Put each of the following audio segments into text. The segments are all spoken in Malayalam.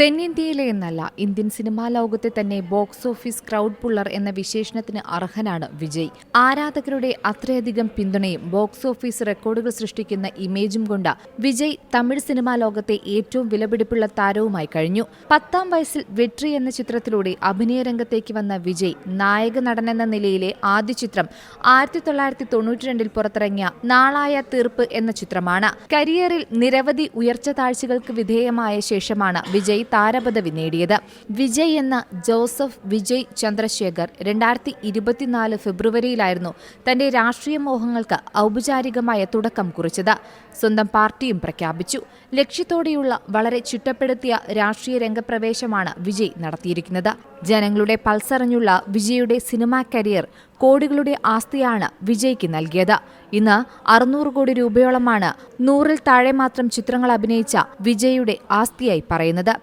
തെന്നിന്ത്യയിലെ എന്നല്ല ഇന്ത്യൻ സിനിമാ ലോകത്തെ തന്നെ ബോക്സ് ഓഫീസ് ക്രൗഡ് പുള്ളർ എന്ന വിശേഷണത്തിന് അർഹനാണ് വിജയ്. ആരാധകരുടെ അത്രയധികം പിന്തുണയും ബോക്സ് ഓഫീസ് റെക്കോർഡുകൾ സൃഷ്ടിക്കുന്ന ഇമേജും കൊണ്ട് വിജയ് തമിഴ് സിനിമാ ലോകത്തെ ഏറ്റവും വിലപിടിപ്പുള്ള താരവുമായി കഴിഞ്ഞു. പത്താം വയസ്സിൽ വെട്രി എന്ന ചിത്രത്തിലൂടെ അഭിനയരംഗത്തേക്ക് വന്ന വിജയ് നായക നടൻ എന്ന നിലയിലെ ആദ്യ ചിത്രം ആയിരത്തി തൊള്ളായിരത്തി തൊണ്ണൂറ്റി രണ്ടിൽ പുറത്തിറങ്ങിയ നാളായ തീർപ്പ് എന്ന ചിത്രമാണ്. കരിയറിൽ നിരവധി ഉയർച്ച താഴ്ചകൾക്ക് വിധേയമായ ശേഷമാണ് വിജയ് താരപദവി നേടിയത്. വിജയ് എന്ന ജോസഫ് വിജയ് ചന്ദ്രശേഖർ രണ്ടായിരത്തി ഇരുപത്തിനാല് ഫെബ്രുവരിയിലായിരുന്നു തന്റെ രാഷ്ട്രീയ മോഹങ്ങൾക്ക് ഔപചാരികമായ തുടക്കം കുറിച്ചത്. സ്വന്തം പാർട്ടിയും പ്രഖ്യാപിച്ചു. ലക്ഷ്യത്തോടെയുള്ള വളരെ ചുറ്റപ്പെടുത്തിയ രാഷ്ട്രീയ രംഗപ്രവേശമാണ് വിജയ് നടത്തിയിരിക്കുന്നത്. ജനങ്ങളുടെ പൾസറിഞ്ഞുള്ള വിജയുടെ സിനിമാ കരിയർ കോടികളുടെ ആസ്തിയാണ് വിജയ്ക്ക് നൽകിയത്. ഇന്ന് അറുന്നൂറ് കോടി രൂപയോളമാണ് നൂറിൽ താഴെ മാത്രം ചിത്രങ്ങൾ അഭിനയിച്ച വിജയുടെ ആസ്തിയായി പറയുന്നത്.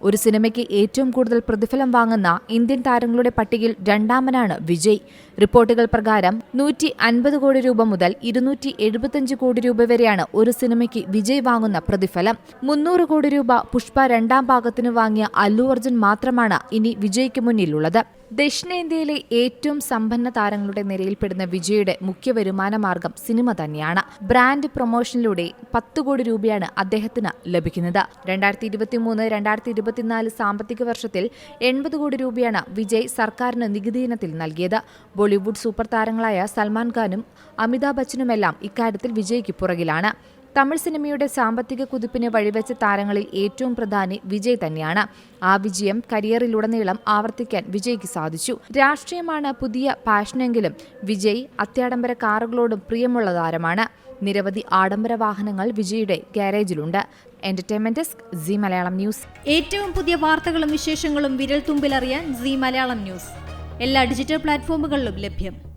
ഒരു സിനിമയ്ക്ക് ഏറ്റവും കൂടുതൽ പ്രതിഫലം വാങ്ങുന്ന ഇന്ത്യൻ താരങ്ങളുടെ പട്ടികയിൽ രണ്ടാമനാണ് വിജയ്. റിപ്പോർട്ടുകൾ പ്രകാരം നൂറ്റി അൻപത് കോടി രൂപ മുതൽ ഇരുന്നൂറ്റി എഴുപത്തിയഞ്ച് കോടി രൂപ വരെയാണ് ഒരു സിനിമയ്ക്ക് വിജയ് വാങ്ങുന്ന പ്രതിഫലം. മുന്നൂറ് കോടി രൂപ പുഷ്പ രണ്ടാം ഭാഗത്തിന് വാങ്ങിയ അല്ലു അർജുൻ മാത്രമാണ് ഇനി വിജയ്ക്ക് മുന്നിലുള്ളത്. ദക്ഷിണേന്ത്യയിലെ ഏറ്റവും സമ്പന്ന താരങ്ങളുടെ നിരയിൽപ്പെടുന്ന വിജയുടെ മുഖ്യ വരുമാന മാർഗം സിനിമ തന്നെയാണ്. ബ്രാൻഡ് പ്രൊമോഷനിലൂടെ പത്ത് കോടി രൂപയാണ് അദ്ദേഹത്തിന് ലഭിക്കുന്നത്. രണ്ടായിരത്തി ഇരുപത്തിമൂന്ന് രണ്ടായിരത്തി ഇരുപത്തിനാല് സാമ്പത്തിക വർഷത്തിൽ എൺപത് കോടി രൂപയാണ് വിജയ് സർക്കാരിന് നികുതി ഇനത്തിൽ നൽകിയത്. ബോളിവുഡ് സൂപ്പർ താരങ്ങളായ സൽമാൻ ഖാനും അമിതാഭ് ബച്ചനുമെല്ലാം ഇക്കാര്യത്തിൽ വിജയ്ക്ക് പുറകിലാണ്. തമിഴ് സിനിമയുടെ സാമ്പത്തിക കുതിപ്പിന് വഴിവെച്ച താരങ്ങളിൽ ഏറ്റവും പ്രധാനി വിജയ് തന്നെയാണ്. ആ വിജയം കരിയറിലുടനീളം ആവർത്തിക്കാൻ വിജയ്ക്ക് സാധിച്ചു. രാഷ്ട്രീയമാണ് പുതിയ പാഷനെങ്കിലും വിജയ് അത്യാഡംബര കാറുകളോടും പ്രിയമുള്ള താരമാണ്. നിരവധി ആഡംബര വാഹനങ്ങൾ വിജയുടെ ഗാരേജിലുണ്ട്. Entertainment desk Zee Malayalam news. ഏറ്റവും പുതിയ വാർത്തകളും വിശേഷങ്ങളും വിരൽ തുമ്പിലറിയാൻ സി മലയാളം ന്യൂസ്. എല്ലാ ഡിജിറ്റൽ പ്ലാറ്റ്ഫോമുകളിലും ലഭ്യം.